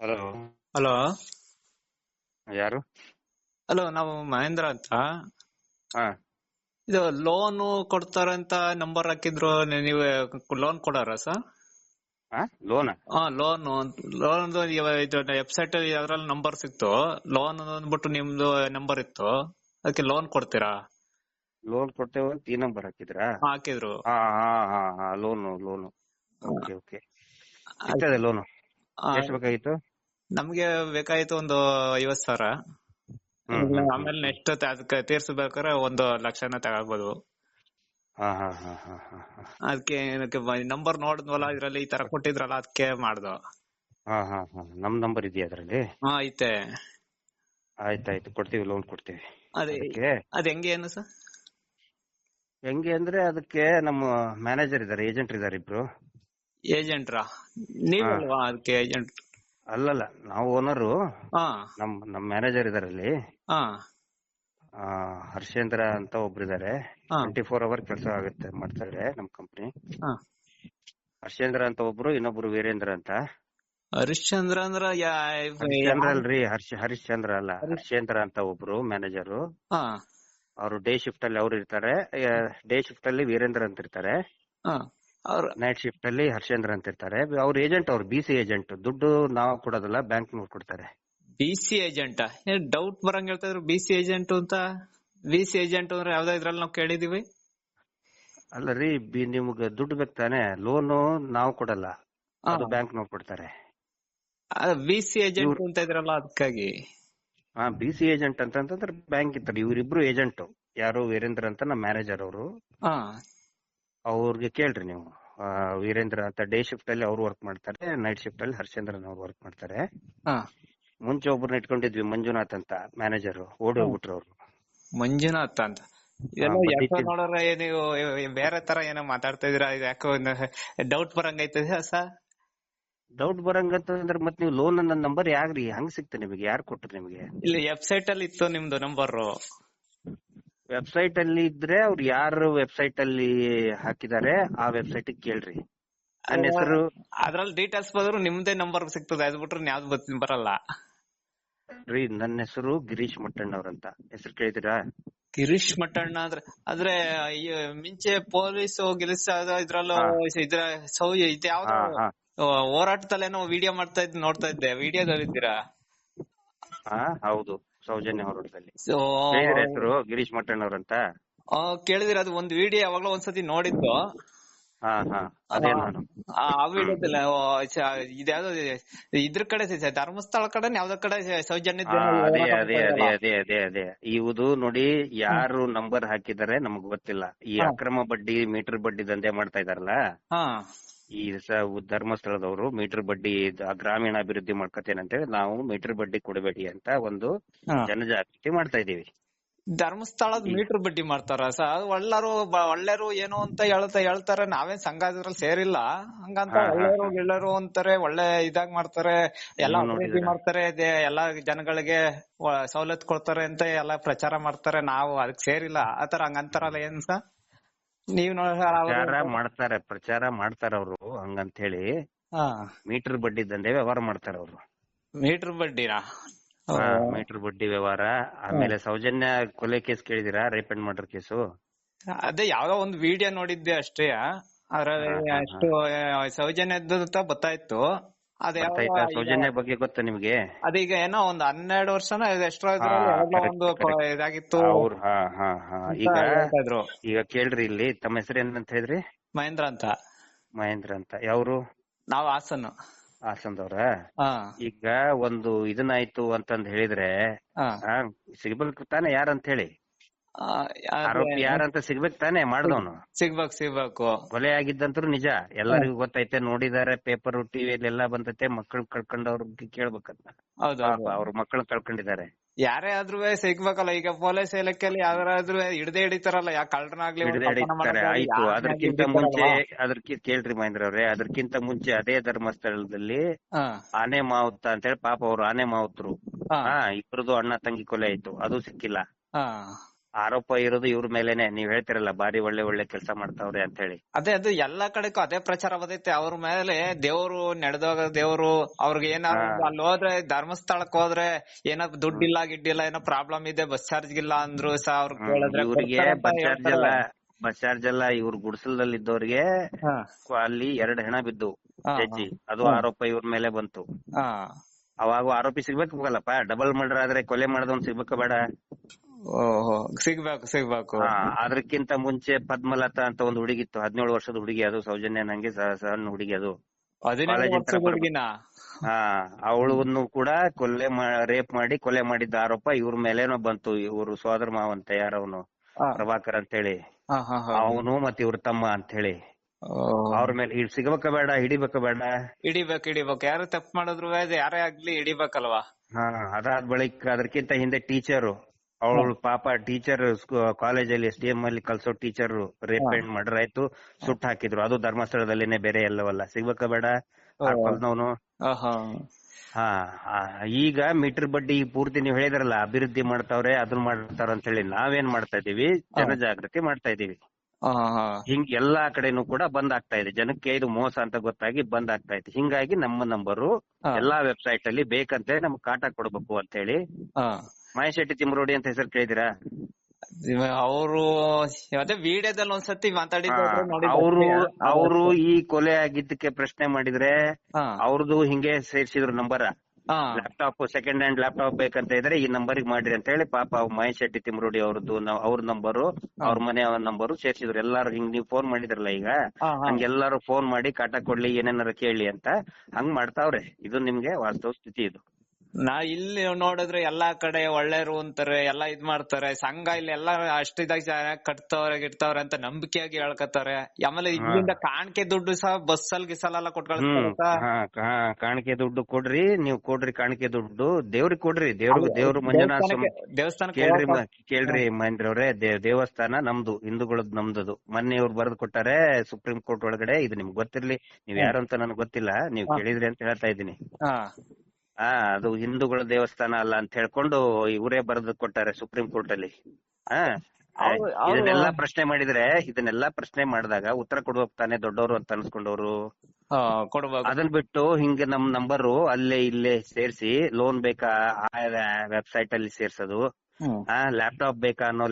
Hello. Hello. ಯಾರು? Hello ನಾವು ಮಹೇಂದ್ರ ಅಂತ. ಹಾ. ಇದು ಲೋನ್ ಕೊಡ್ತಾರಂತ ನಂಬರ್ ಹಾಕಿದ್ರು ನೀವು ಲೋನ್ ಕೊಡಾರ ಸರ್? ಲೋನ್ ಹಾ ಲೋನ್ ಲೋನ್ ಇದು ವೆಬ್ಸೈಟ್ ಅದ್ರಲ್ಲಿ ನಂಬರ್ ಸಿಕ್ತು. ಲೋನ್ ಅಂದ್ಬಿಟ್ಟು ನಿಮ್ದು ನಂಬರ್ ಇತ್ತು. ಅದಕ್ಕೆ ಲೋನ್ ಕೊಡ್ತೀರಾ? ಲೋನ್ ಕೊಡ್ತೇವೆ ಅಂತ ಈ ನಂಬರ್ ಹಾಕಿದ್ರಾ? ಹಾಕಿದ್ರು. ಹಾ ಹಾ loan loan okay okay loan ಎಷ್ಟು ಬೇಕಾಗಿತ್ತು? ನಮ್ಗೆ ಬೇಕಾಯ್ತು ಒಂದು ಐವತ್ ಸಾವಿರ. ಆಮೇಲೆ ನೆಕ್ಸ್ಟ್ ಅದಕ್ಕೆ ತೀರ್ಸಬೇಕಾದ್ರೆ ಒಂದು ಲಕ್ಷನ ತಗೋಬಹುದು ಅದಕ್ಕೆ ನಂಬರ್ ನೋಡಿದ್ವಲ್ಲ ಇದ್ರಲ್ಲಿ ಈ ತರ ಕೊಟ್ಟಿದ್ರಲ್ಲ ಅದಕ್ಕೆ ಮಾಡ್ದು. ನಮ್ ನಂಬರ್ ಇದೆಯಾ ಅದ್ರಲ್ಲಿ? ಹಾ ಐತೆ. ಆಯ್ತಾಯ್ತು ಕೊಡ್ತೀವಿ ಲೋನ್ ಕೊಡ್ತೀವಿ. ಅದೇ ಹೆಂಗೆ ಏನು ಸರ್? ಹೆಂಗೆ ಅಂದ್ರೆ ಅದಕ್ಕೆ ನಮ್ಮ ಮ್ಯಾನೇಜರ್ ಇದಾರೆ ಏಜೆಂಟ್ ಇದಾರೆ ಇಬ್ರು. ಏಜೆಂಟ್ರಾ? ನೀವಲ್ವಾ ಅದಕ್ಕೆ ಏಜೆಂಟ್? ಅಲ್ಲಲ್ಲ ನಾವು ಓನರು ಹಾ. ನಮ್ ನಮ್ ಮ್ಯಾನೇಜರ್ ಇದಾರೆ ಅಲ್ಲಿ ಹಾ. ಆ, ಹರ್ಷೇಂದ್ರ ಅಂತ ಒಬ್ರು ಇದಾರೆ ಹಾ. ಟ್ವೆಂಟಿ ಫೋರ್ ಅವರ್ ಕೆಲಸ ಆಗುತ್ತೆ ಮಾಡ್ತಾರೆ ನಮ್ ಕಂಪ್ನಿ ಹಾ. ಹರ್ಷೇಂದ್ರ ಅಂತ ಒಬ್ರು ಇನ್ನೊಬ್ರು ವೀರೇಂದ್ರ ಅಂತ. ಹರಿಶ್ಚಂದ್ರ ಅಂದ್ರ ಯಾ- ಹರಿಶ್ಚಂದ್ರ ಅಲ್ರಿ ಹರ್ಷ ಹರಿಶ್ಚಂದ್ರ ಅಲ್ಲ ಹರ್ಷೇಂದ್ರ ಅಂತ ಒಬ್ರು ಮ್ಯಾನೇಜರ್ ಹಾ. ಅವರು ಡೇ ಶಿಫ್ಟ್ ಅಲ್ಲಿ ಅವ್ರು ಇರ್ತಾರೆ. ಡೇ ಶಿಫ್ಟ್ ಅಲ್ಲಿ ವೀರೇಂದ್ರ ಅಂತ ಇರ್ತಾರೆ. ಹಾ. ಅವ್ರ ನೈಟ್ ಶಿಫ್ಟ್ ಅಲ್ಲಿ ಹರ್ಷೇಂದ್ರ ಅಂತ ಇರ್ತಾರೆ. ಅವ್ರ ಏಜೆಂಟ್ ಅವ್ರು ಬಿ ಸಿ ಏಜೆಂಟ್ ದುಡ್ಡು ನಾವು ಕೊಡೋದಲ್ಲ ಬ್ಯಾಂಕ್ ನವ್ರು ಕೊಡ್ತಾರೆ. ಬಿ ಸಿ ಏಜೆಂಟ್ ಡೌಟ್ ಬರಂಗ್ ಹೇಳ್ತಾ ಇದ್ರು? ಬಿ ಸಿ ಏಜೆಂಟ್ ಅಂತ? ಬಿ ಸಿ ಏಜೆಂಟ್ ಅಂದ್ರೆ ಯಾವ್ದೋ ಇದ್ರಲ್ಲಿ ನಾವು ಕೇಳಿದೀವಿ. ಅಲ್ಲ ರೀ ಬಿ- ನಿಮ್ಗೆ ದುಡ್ಡು ಬೇಕು ತಾನೆ? ಲೋನು ನಾವು ಕೊಡಲ್ಲ. ಅದು ಬ್ಯಾಂಕ್ ನವ್ರು ಕೊಡ್ತಾರೆ. ಬಿ ಸಿ ಏಜೆಂಟ್ ಅಂತ ಇದ್ರಲ್ಲ ಅದಕ್ಕಾಗಿ ಹಾ ಬಿ ಸಿ ಏಜೆಂಟ್ ಅಂತಂದ್ರೆ ಬ್ಯಾಂಕ್ ಇರ್ತಾರೆ. ಇವ್ರಿಬ್ರು ಏಜೆಂಟ್ ಯಾರು ವೀರೇಂದ್ರ ಅಂತ ನಮ್ಮ ಮ್ಯಾನೇಜರ್ ಅವರು. ಹಾ. ಅವ್ರಿಗೆ ಕೇಳ್ರಿ ನೀವು. ವೀರೇಂದ್ರ ಅಂತ ಡೇ ಶಿಫ್ಟ್ ಅಲ್ಲಿ ಅವ್ರು ವರ್ಕ್ ಮಾಡ್ತಾರೆ ನೈಟ್ ಶಿಫ್ಟ್ ಅಲ್ಲಿ ಹರ್ಷೇಂದ್ರನ್ ಅವ್ರು ವರ್ಕ್ ಮಾಡ್ತಾರೆ. ಹಾ. ಮುಂಚೆ ಒಬ್ಬರನ್ನ ಇಟ್ಕೊಂಡಿದ್ವಿ ಮಂಜುನಾಥ್ ಅಂತ ಮ್ಯಾನೇಜರ್ ಓಡಿ ಹೋಗ್ಬಿಟ್ರು ಅವ್ರು. ಮಂಜುನಾಥ್ ಅಂತ. ನೀವು ಬೇರೆ ತರ ಏನೋ ಮಾತಾಡ್ತಾ ಇದೀರಾ ಯಾಕೋ ಡೌಟ್ ಬರಂಗೈತೆ ಸರ್ ಡೌಟ್ ಬರಂಗಂತಂದ್ರೆ ಮತ್ತೆ ನೀವು ಲೋನ್ ನನ್ನ ನಂಬರ್ ಯಾಕ್ರಿ? ಹಂಗ್ ಸಿಕ್ತ ನಿಮಗೆ? ಯಾರು ಕೊಟ್ರು ನಿಮಗೆ? ಇಲ್ಲಿ ವೆಬ್ಸೈಟ್ ಅಲ್ಲಿ ಇತ್ತು ನಿಮ್ದು ನಂಬರ್ ವೆಬ್ಸೈಟ್ ಅಲ್ಲಿ ಇದ್ರೆ ಅವ್ರ ಯಾರು ವೆಬ್ಸೈಟ್ ಅಲ್ಲಿ ಹಾಕಿದಾರೆ ಆ ವೆಬ್ಸೈಟ್ ಕೇಳ್ರಿ. ನನ್ನ ಹೆಸರು ಅದ್ರಲ್ಲಿ ಡೀಟೇಲ್ಸ್ ಬಂದ್ರು ನಿಮ್ದೇ ನಂಬರ್ ಸಿಗ್ತದೆ ಅದ್ ಬಿಟ್ರೆ ಯಾವ್ದು ಬತ್- ಬರಲ್ಲ. ರೀ ನನ್ನ ಹೆಸರು ಗಿರೀಶ್ ಮಟ್ಟಣ್ಣ ಅವ್ರಂತ. ಹೆಸರು ಕೇಳಿದಿರಾ ಗಿರೀಶ್ ಮಟ್ಟಣ್ಣ ಅಂದ್ರೆ ಆದ್ರೆ ಮಿಂಚೆ ಪೊಲೀಸ್ ಗೆಲಿಸ ಇದ್ರಲ್ಲೂ ಇದ್ರ ಸೌ ಇದು ಯಾವ್ದು ಹೋರಾಟದಲ್ಲೇನೋ ವಿಡಿಯೋ ಮಾಡ್ತಾ ಇದ್ ನೋಡ್ತಾ ಇದ್ದೆ. ವಿಡಿಯೋದಲ್ಲಿ ಇದ್ದೀರಾ ಹಾ ಹೌದು. ಸೌಜನ್ಯ ಹೊರಡದಲ್ಲಿ ಸೊ ಕೇಳಿದಿರ ಹೆಸರು ಗಿರೀಶ್ ಮಟ್ಟಣ್ಣವ್ರ ಅಂತ ಕೇಳಿದಿರ ಅದು ಒಂದ್ ವಿಡಿಯೋ ಯಾವಾಗ್ಲೋ ಒಂದ್ಸತಿ ನೋಡಿದ್ದು. ಆ ವಿಡಿಯೋದಲ್ಲಿ ಇದ್ಯಾವ್ದೋ ಇದ್ರ ಕಡೆ ಧರ್ಮಸ್ಥಳ ಕಡೆ ಯಾವ್ದೋ ಕಡೆ ಸೌಜನ್ಯ ಅದೇ ಅದೇ ಅದೇ ಅದೇ ಅದೇ ಅದೇ. ಇವುದು ನೋಡಿ ಯಾರು ನಂಬರ್ ಹಾಕಿದಾರೆ ನಮಗ್ ಗೊತ್ತಿಲ್ಲ. ಈ ಅಕ್ರಮ ಬಡ್ಡಿ ಮೀಟರ್ ಬಡ್ಡಿ ದಂಧೆ ಮಾಡ್ತಾ ಇದಾರಲ್ಲ ಹಾ. ಈ ಸ ಧರ್ಮಸ್ಥಳದವರು ಮೀಟರ್ ಬಡ್ಡಿ ಗ್ರಾಮೀಣ ಅಭಿವೃದ್ಧಿ ಮಾಡ್ಕತೇನೆ ಅಂತೇಳಿ ನಾವು ಮೀಟರ್ ಬಡ್ಡಿ ಕೊಡಬೇಡಿ ಅಂತ ಒಂದು. ಜನಜಾಗೃತಿ ಮಾಡ್ತಾ ಇದೀವಿ ಧರ್ಮಸ್ಥಳದ ಮೀಟರ್ ಬಡ್ಡಿ ಮಾಡ್ತಾರ ಸರ್ ಒಳ್ಳರು ಒಳ್ಳೆರು ಏನು ಅಂತ ಹೇಳ್ತಾ ಹೇಳ್ತಾರೆ. ನಾವೇನ್ ಸಂಘ ಅದ್ರಲ್ಲಿ ಸೇರಿಲ್ಲ. ಹಂಗಂತ ಒಳ್ಳೆರು ಗಿಳ್ಳರು ಅಂತಾರೆ ಒಳ್ಳೆ ಇದಾಗ್ ಮಾಡ್ತಾರೆ. ಎಲ್ಲಾ ಅಭಿವೃದ್ಧಿ ಮಾಡ್ತಾರೆ. ಇದೆ ಎಲ್ಲಾ ಜನಗಳಿಗೆ ಸವಲತ್ತು ಕೊಡ್ತಾರೆ ಅಂತ ಎಲ್ಲಾ ಪ್ರಚಾರ ಮಾಡ್ತಾರೆ. ನಾವು ಅದಕ್ಕೆ ಸೇರಿಲ್ಲ. ಆತರ ಹಂಗಂತಾರಲ್ಲ ಏನ್ ಸರ್ ನೀವ್ ಪ್ರಚಾರ ಮಾಡ್ತಾರೆ ಪ್ರಚಾರ ಮಾಡ್ತಾರ ಅವರು ಹಂಗಂತ ಹೇಳಿ ಮೀಟರ್ ಬಡ್ಡಿ ದಂಧೆ ವ್ಯವಹಾರ ಮಾಡ್ತಾರ ಅವರು. ಮೀಟರ್ ಬಡ್ಡಿನಾ? ಮೀಟರ್ ಬಡ್ಡಿ ವ್ಯವಹಾರ ಆಮೇಲೆ ಸೌಜನ್ಯ ಕೊಲೆ ಕೇಸ್ ಕೇಳಿದಿರಾ ರೇಪ್ ಅಂಡ್ ಮರ್ಡರ್ ಕೇಸು? ಅದೇ ಯಾವ್ದೋ ಒಂದು ವಿಡಿಯೋ ನೋಡಿದ್ದೆ ಅಷ್ಟೇ ಅದ್ರಲ್ಲಿ. ಅಷ್ಟು ಸೌಜನ್ಯದ ಸೌಜನ್ಯದ್ದು ಇತ್ತು ಸೌಜನ್ಯ ಬಗ್ಗೆ ಗೊತ್ತಾ ನಿಮ್ಗೆ? ಅದೀಗ ಏನೋ ಒಂದ್ ಹನ್ನೆರಡು ವರ್ಷನ ಎಷ್ಟೋ ಒಂದು ಇದಾಗಿತ್ತು. ಅವ್ರು ಹಾ ಹಾ ಹಾ. ಈಗ ಈಗ ಕೇಳ್ರಿ ಇಲ್ಲಿ ತಮ್ಮ ಹೆಸರು ಏನಂತ ಹೇಳಿದ್ರಿ? ಮಹೇಂದ್ರ ಅಂತ. ಮಹೇಂದ್ರ ಅಂತ. ಯಾವ್ರು? ನಾವ್ ಹಾಸನ್. ಹಾಸನದವ್ರ? ಈಗ ಒಂದು ಇದನ್ನಾಯ್ತು ಅಂತಂದ್ ಹೇಳಿದ್ರೆ ಸಿಗ್ಬೇಕು ತಾನೆ ಯಾರಂತ ಹೇಳಿ ಆರೋಪಿ ಯಾರಂತ ಸಿಗ್ಬೇಕು ತಾನೆ ಮಾಡ್ದವನು. ಸಿಗ್ಬೇಕು ಸಿಗ್ಬೇಕು. ಕೊಲೆ ಆಗಿದ್ದಂತ್ರು ನಿಜ. ಎಲ್ಲರಿಗೂ ಗೊತ್ತೈತೆ ನೋಡಿದಾರೆ ಪೇಪರ್ ಟಿವಿಯಲ್ಲಿ ಎಲ್ಲ ಬಂದೈತೆ ಮಕ್ಕಳು ಕಳ್ಕೊಂಡವ್ರಿಗೆ ಕೇಳ್ಬೇಕಂತ. ಹೌದು ಅವ್ರ ಮಕ್ಕಳು ಕಳ್ಕೊಂಡಿದ್ದಾರೆ. ಯಾರೇ ಆದ್ರೂ ಸಿಗ್ಬೇಕಲ್ಲ ಈಗ ಪೊಲೀಸ್ ಇಲಾಖೆಯಲ್ಲಿ ಯಾರಾದ್ರೂ ಹಿಡ್ದೇ ಹಿಡಿತಾರಲ್ಲ ಯಾ ಕಳ್ಳನಾಗ್ಲಿ ಆಯ್ತು ಅದಕ್ಕಿಂತ ಮುಂಚೆ ಅದಕ್ಕೆ ಕೇಳ್ರಿ ಮಹೇಂದ್ರ ಅವ್ರೆ ಅದಕ್ಕಿಂತ ಮುಂಚೆ ಅದೇ ಧರ್ಮಸ್ಥಳದಲ್ಲಿ ಆನೆ ಮಾವುತ ಅಂತೇಳಿ ಪಾಪ ಅವ್ರು ಆನೆ ಮಾವುತರು. ಹಾ. ಇಬ್ರದ್ದು ಇಬ್ರದು ಅಣ್ಣ ತಂಗಿ ಕೊಲೆ ಆಯ್ತು ಅದು ಸಿಕ್ಕಿಲ್ಲ. ಆರೋಪ ಇರೋದು ಇವ್ರ ಮೇಲೇನೆ. ನೀವ್ ಹೇಳ್ತಿರಲ್ಲ ಬಾರಿ ಒಳ್ಳೆ ಒಳ್ಳೆ ಕೆಲಸ ಮಾಡ್ತಾವ್ರೆ ಅಂತ ಹೇಳಿ ಅದೇ ಅದು ಎಲ್ಲಾ ಕಡೆಗೂ ಅದೇ ಪ್ರಚಾರ ಬಂದೈತೆ ಅವ್ರ ಮೇಲೆ ದೇವ್ರು ನಡೆದೋಗ ದೇವ್ರು ಅವ್ರಿಗೆ ಏನಾದ್ರು. ಅಲ್ಲಿ ಹೋದ್ರೆ ಧರ್ಮಸ್ಥಳಕ್ ಹೋದ್ರೆ ಏನೋ ದುಡ್ಡಿಲ್ಲ ಗಿಡ್ಡಿಲ್ಲ ಏನೋ ಪ್ರಾಬ್ಲಮ್ ಇದೆ ಬಸ್ ಚಾರ್ಜ್ ಇಲ್ಲ ಅಂದ್ರು ಸಹ ಅವ್ರು ಬಸ್ ಚಾರ್ಜ್. ಎಲ್ಲ ಬಸ್ ಚಾರ್ಜ್ ಎಲ್ಲ ಇವ್ರ ಗುಡ್ಸಲ್ದಲ್ಲಿ ಇದ್ದವ್ರಿಗೆ ಅಲ್ಲಿ ಎರಡ್ ಹೆಣ ಬಿದ್ದು ಜಜ್ಜಿ. ಅದು ಆರೋಪ ಇವ್ರ ಮೇಲೆ ಬಂತು. ಅವಾಗ ಆರೋಪಿ ಸಿಗ್ಬೇಕಲ್ಲಪ್ಪ ಡಬಲ್ ಮರ್ಡರ್ ಆದ್ರೆ ಕೊಲೆ ಮಾಡಿದವನ್ ಸಿಗ್ಬೇಕ ಬೇಡ. ಸಿಗ್ಬೇಕು ಸಿಗ್ಬೇಕು. ಅದಕ್ಕಿಂತ ಮುಂಚೆ ಪದ್ಮಲತಾ ಅಂತ ಒಂದು ಹುಡುಗಿತ್ತು ಹದಿನೇಳು ವರ್ಷದ ಹುಡುಗಿ ಅದು ಸೌಜನ್ಯ ನಂಗೆ ಸಣ್ಣ ಹುಡುಗಿ ಅದು. ಹಾ ಅವಳನ್ನು ಕೂಡ ಕೊಲೆ ರೇಪ್ ಮಾಡಿ ಕೊಲೆ ಮಾಡಿದ್ದ ಆರೋಪ ಇವ್ರ ಮೇಲೇನೋ ಬಂತು ಇವ್ರು ಸೋದರ ಮಾವಂತ ಯಾರವನು ಪ್ರಭಾಕರ್ ಅಂತ ಹೇಳಿ. ಅವನು ಮತ್ತೆ ಇವ್ರ ತಮ್ಮ ಅಂತ ಹೇಳಿ. ಅವ್ರ ಮೇಲೆ ಸಿಗಬೇಕ ಬೇಡ ಹಿಡಿಬೇಕ ಬೇಡ. ಹಿಡಿಬೇಕು ಹಿಡಿಬೇಕು. ಯಾರು ತಪ್ಪು ಮಾಡಿದ್ರು ಯಾರೇ ಆಗ್ಲಿ ಹಿಡಿಬೇಕಲ್ವಾ? ಹಾ ಅದಾದ ಬಳಿಕ ಅದಕ್ಕಿಂತ ಹಿಂದೆ ಟೀಚರು ಅವಳು ಪಾಪ ಟೀಚರ್ ಕಾಲೇಜಲ್ಲಿ ಎಸ್ ಡಿ ಎಂ ಅಲ್ಲಿ ಕಲ್ಸೋ ಟೀಚರ್ ರೇಪ್ ಅಂಡ್ ಮರ್ಡರ್ ಆಯ್ತು ಸುಟ್ಟು ಹಾಕಿದ್ರು. ಅದು ಧರ್ಮಸ್ಥಳದಲ್ಲೇನೆ ಬೇರೆ ಎಲ್ಲವಲ್ಲ. ಸಿಗ್ಬೇಕ ಬೇಡ? ಕೊಲ್ದವನು. ಆಹಾ. ಹಾ. ಈಗ ಮೀಟರ್ ಬಡ್ಡಿ ಪೂರ್ತಿ ನೀವು ಹೇಳಿದ್ರಲ್ಲ ಅಭಿವೃದ್ಧಿ ಮಾಡ್ತಾವ್ರೆ ಅದನ್ನ ಮಾಡ್ತಾರ ಅಂತ ಹೇಳಿ ನಾವೇನ್ ಮಾಡ್ತಾ ಇದೀವಿ ಜನ ಜಾಗೃತಿ ಮಾಡ್ತಾ ಇದೀವಿ. ಹಿಂಗ್ ಎಲ್ಲಾ ಕಡೆನು ಕೂಡ ಬಂದ್ ಆಗ್ತಾ ಇದೆ. ಜನಕ್ಕೆ ಇದು ಮೋಸ ಅಂತ ಗೊತ್ತಾಗಿ ಬಂದ್ ಆಗ್ತಾ ಇದೆ. ಹಿಂಗಾಗಿ ನಮ್ಮ ನಂಬರು ಎಲ್ಲಾ ವೆಬ್ಸೈಟ್ ಅಲ್ಲಿ ಬೇಕಂತ ನಮ್ಗೆ ಕಾಟ ಕೊಡ್ಬೇಕು ಅಂತ ಹೇಳಿ. ಮಹೇಶ್ ಶೆಟ್ಟಿ ತಿಮ್ರೋಡಿ ಅಂತ ಹೆಸರು ಕೇಳಿದಿರಾ ಅವರು ಅದೇ ವಿಡಿಯೋದಲ್ಲಿ ಒಂದ್ಸತಿ ಅವರು. ಅವರು ಈ ಕೊಲೆ ಆಗಿದ್ದಕ್ಕೆ ಪ್ರಶ್ನೆ ಮಾಡಿದ್ರೆ. ಅವ್ರದ್ದು ಹಿಂಗೆ ಸೇರ್ಸಿದ್ರು number. Laptop second hand laptop ಬೇಕಂತ ಇದ್ರೆ ಈ ನಂಬರ್ಗೆ ಮಾಡ್ರಿ ಅಂತ ಹೇಳಿ ಪಾಪ ಮಹೇಶ್ ಶೆಟ್ಟಿ ತಿಮ್ರೋಡಿ ಅವ್ರದ್ದು ಅವ್ರ ನಂಬರು ಅವ್ರ ಮನೆ ನಂಬರು ಸೇರ್ಸಿದ್ರು ಎಲ್ಲಾರು ಹಿಂಗ್ ನೀವು ಫೋನ್ ಮಾಡಿದ್ರಲ್ಲ ಈಗ ಹಂಗೆಲ್ಲಾರು ಹಾ. ಹಂಗ ಎಲ್ಲಾರು ಫೋನ್ ಮಾಡಿ ಕಾಟ ಕೊಡ್ಲಿ ಏನೇನಾರ ಕೇಳಿ ಅಂತ ಹಂಗ್ ಮಾಡ್ತಾವ್ರೆ ಇದು ನಿಮ್ಗೆ ವಾಸ್ತವ ಸ್ಥಿತಿ ಇದು ನಾ ಇಲ್ಲಿ ನೋಡಿದ್ರೆ ಎಲ್ಲಾ ಕಡೆ ಒಳ್ಳೆರು ಅಂತಾರೆ ಎಲ್ಲಾ ಇದ್ ಮಾಡ್ತಾರೆ. ಸಂಘ ಇಲ್ಲಿ ಎಲ್ಲಾ ಅಷ್ಟಿದಾಗ ಜನ ಕಟ್ತವ್ರೆ ಗಿಟ್ತವ್ರೆ ಅಂತ ನಂಬಿಕೆಯಾಗಿ ಹೇಳ್ಕೊತಾರೆ ಆಮೇಲೆ ಇಲ್ಲಿಂದ ಕಾಣಿಕೆ ದುಡ್ಡು ಸಹ ಬಸ್ ಅಲ್ಲಿ ಗಿಸಲೆಲ್ಲ ಹ್ಮ್. ಕೊಟ್ಕೊಳ್ತಾರೆ ಹಾ ಕಾ- ಕಾಣಿಕೆ ದುಡ್ಡು ಕೊಡ್ರಿ ನೀವು ಕೊಡ್ರಿ ಕಾಣಿಕೆ ದುಡ್ಡು. ದೇವ್ರಿಗೆ ಕೊಡ್ರಿ ದೇವ್ರ ದೇವ್ರ ಮಂಜುನಾಥ ದೇವಸ್ಥಾನ ಕೇಳ್ರಿ ಕೇಳ್ರಿ ಮಹೇಂದ್ರ ಅವ್ರೆ ದೇವಸ್ಥಾನ ನಮ್ದು ಹಿಂದೂಗಳದ್ ನಮ್ದದು. ಮೊನ್ನೆ ಇವ್ರು ಬರೆದು ಕೊಟ್ಟಾರೆ ಸುಪ್ರೀಂ ಕೋರ್ಟ್ ಒಳಗಡೆ ಇದು ನಿಮ್ಗೆ ಗೊತ್ತಿರ್ಲಿ. ನೀವ್ ಯಾರು ಅಂತ ನನಗೆ ಗೊತ್ತಿಲ್ಲ ನೀವ್ ಕೇಳಿದ್ರಿ ಅಂತ ಹೇಳ್ತಾ ಇದ್ದೀನಿ. ಹಾ. ಹಾ ಅದು ಹಿಂದೂಗಳ ದೇವಸ್ಥಾನ ಅಲ್ಲ ಅಂತ ಹೇಳ್ಕೊಂಡು ಇವರೇ ಬರೆದು ಕೊಟ್ಟಾರೆ ಸುಪ್ರೀಂ ಕೋರ್ಟ್ ಅಲ್ಲಿ ಅವ್ರು- ಇದನ್ನೆಲ್ಲ ಪ್ರಶ್ನೆ ಮಾಡಿದ್ರೆ ಇದನ್ನೆಲ್ಲ ಪ್ರಶ್ನೆ ಮಾಡಿದಾಗ ಉತ್ತರ ಕೊಡ್ಬೇಕು ತಾನೇ ದೊಡ್ಡವರು ಅಂತ ಅನ್ಸ್ಕೊಂಡವ್ರು. ಅದನ್ ಬಿಟ್ಟು ಹಿಂಗೆ ನಮ್ ನಂಬರು ಅಲ್ಲೇ ಇಲ್ಲೇ ಸೇರ್ಸಿ ಲೋನ್ ಬೇಕಾ ಆ ವೆಬ್ಸೈಟ್ ಅಲ್ಲಿ ಸೇರ್ಸೋದು. ಹಾ ಆ ಲ್ಯಾಪ್ಟಾಪ್ ಬೇಕಾ ಅನ್ನೋ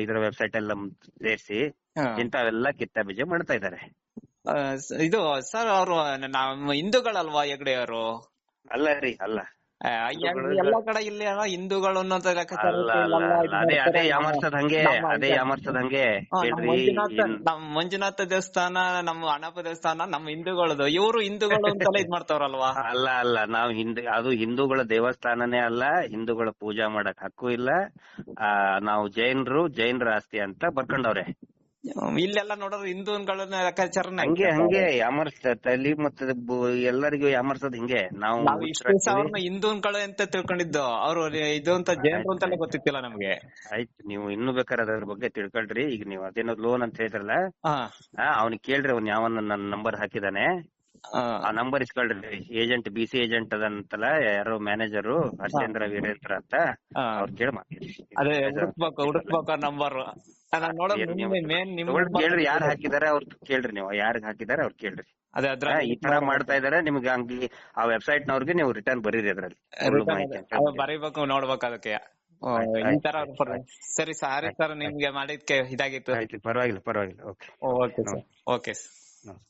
ಇದ್ರ ವೆಬ್ಸೈಟ್ ಅಲ್ಲಿ ನಮ್ ಸೇರ್ಸಿ. ಇಂಥವೆಲ್ಲ ಕಿತ್ತ ಬೀಜ ಮಾಡ್ತಾ ಇದಾರೆ ಇದು ಸರ್ ಅವರು ನಮ್ಮ ಹಿಂದೂಗಳಲ್ವಾ ಹೆಗ್ಡೆ ಅವರು ಅಲ್ಲ ರೀ ಅಲ್ಲ. ಎಲ್ಲಾ ಕಡೆ ಇಲ್ಲಿ ಹಿಂದೂಗಳು ಅನ್ನೋದು ಅದೇ. ಯಾಮರ್ಸದ್ ಹಂಗೆ ಅದೇ ಯಾಮರ್ಸದ್ ಹಂಗೆ. ನಮ್ ಮಂಜುನಾಥ ದೇವಸ್ಥಾನ ನಮ್ ಅಣ್ಣಪ್ಪ ದೇವಸ್ಥಾನ ನಮ್ ಹಿಂದೂಗಳದು. ಇವರು ಹಿಂದೂಗಳು ಅಂತೆಲ್ಲ ಇದ್ ಮಾಡ್ತಾವ್ರಲ್ವಾ? ಅಲ್ಲ ಅಲ್ಲ. ನಾವ್ ಹಿಂದ್ ಅದು ಹಿಂದೂಗಳ ದೇವಸ್ಥಾನನೇ ಅಲ್ಲ ಹಿಂದೂಗಳ ಪೂಜಾ ಮಾಡಕ್ ಹಕ್ಕು ಇಲ್ಲ. ಆ ನಾವು ಜೈನರು ಜೈನರ ಆಸ್ತಿ ಅಂತ ಬರ್ಕೊಂಡವ್ರೆ. ಇಲ್ಲೆಲ್ಲ ನೋಡಿದ್ರೆ ಹಿಂದೂಗಳನ್ನ ಲೆಕ್ಕಾಚಾರನ ಹಂಗೆ ಹಂಗೆ ಯಾಮರ್ಸ ತಲಿ ಮತ್ತೆ ಎಲ್ಲರಿಗೂ ಯಾಮರ್ಸೋದ್ ಹಿಂಗೆ. ನಾವು ಅವ್ರನ್ನ ಹಿಂದೂಗಳು ಅಂತ ತಿಳ್ಕೊಂಡಿದ್ದು. ಅವ್ರು ಇದು ಅಂತ ಜೈನರು ಅಂತ ಗೊತ್ತಿತ್ತಿಲ್ಲ ನಮ್ಗೆ. ಆಯ್ತು ನೀವು ಇನ್ನು ಬೇಕಾದ್ರೆ ಅದ್ರ ಬಗ್ಗೆ ತಿಳ್ಕೊಳ್ರಿ. ಈಗ ನೀವು ಅದೇನೋ ಲೋನ್ ಅಂತ ಹೇಳಿದ್ರಲ್ಲ ಅವ್ನಿಗೆ ಕೇಳ್ರಿ ಅವ್ನ್ ಯಾವ ನನ್ನ ನಂಬರ್ ಹಾಕಿದಾನೆ. ಆ ನಂಬರ್ ಇಸ್ಕೊಳ್ರಿ ಏಜೆಂಟ್ ಬಿ ಸಿ ಏಜೆಂಟ್ ಅದಂತಲ್ಲ ಯಾರೋ ಮ್ಯಾನೇಜರ್ ಹರ್ಷೇಂದ್ರ ವೀರೇಂದ್ರ ಅಂತ ಅವ್ರು ಕೇಳಿ ಮಾತಾಡಿ. ಅದೇ ಹುಡುಕ್ಬೇಕು ಹುಡುಕ್ಬೇಕು ನಂಬರ್. ನಾನ್ ನೋಡೋದು ಏನ್ ಮೇನ್ ನಿಮ್ ಕೇಳ್ರಿ ಯಾರು ಹಾಕಿದಾರೆ ಅವ್ರ ಕೇಳ್ರಿ ನೀವು ಯಾರಿಗ್ ಹಾಕಿದಾರೆ ಅವ್ರ ಕೇಳ್ರಿ. ಅದೇ ಅದ್ರ ಈ ತರ ಮಾಡ್ತಾ ಇದಾರೆ ನಿಮ್ಗೆ ಹಂಗಿ ಆ ವೆಬ್ಸೈಟ್ ನವ್ರಿಗೆ ನೀವು ರಿಟರ್ನ್ ಬರೀರಿ ಅದ್ರಲ್ಲಿ. ಬರೀಬೇಕು ನೋಡ್ಬೇಕು ಅದಕ್ಕೆ. ಈ ತರ ಸರಿ ಸಾರಿ ಸರ್ ನಿಮ್ಗೆ ಮಾಡಿದ್ಕೆ ಇದಾಗಿತ್ತು. ಆಯ್ತು ಪರವಾಗಿಲ್ಲ ಪರವಾಗಿಲ್ಲ. Okay okay sir. ಓಕೆ ನಮಸ್ತೆ.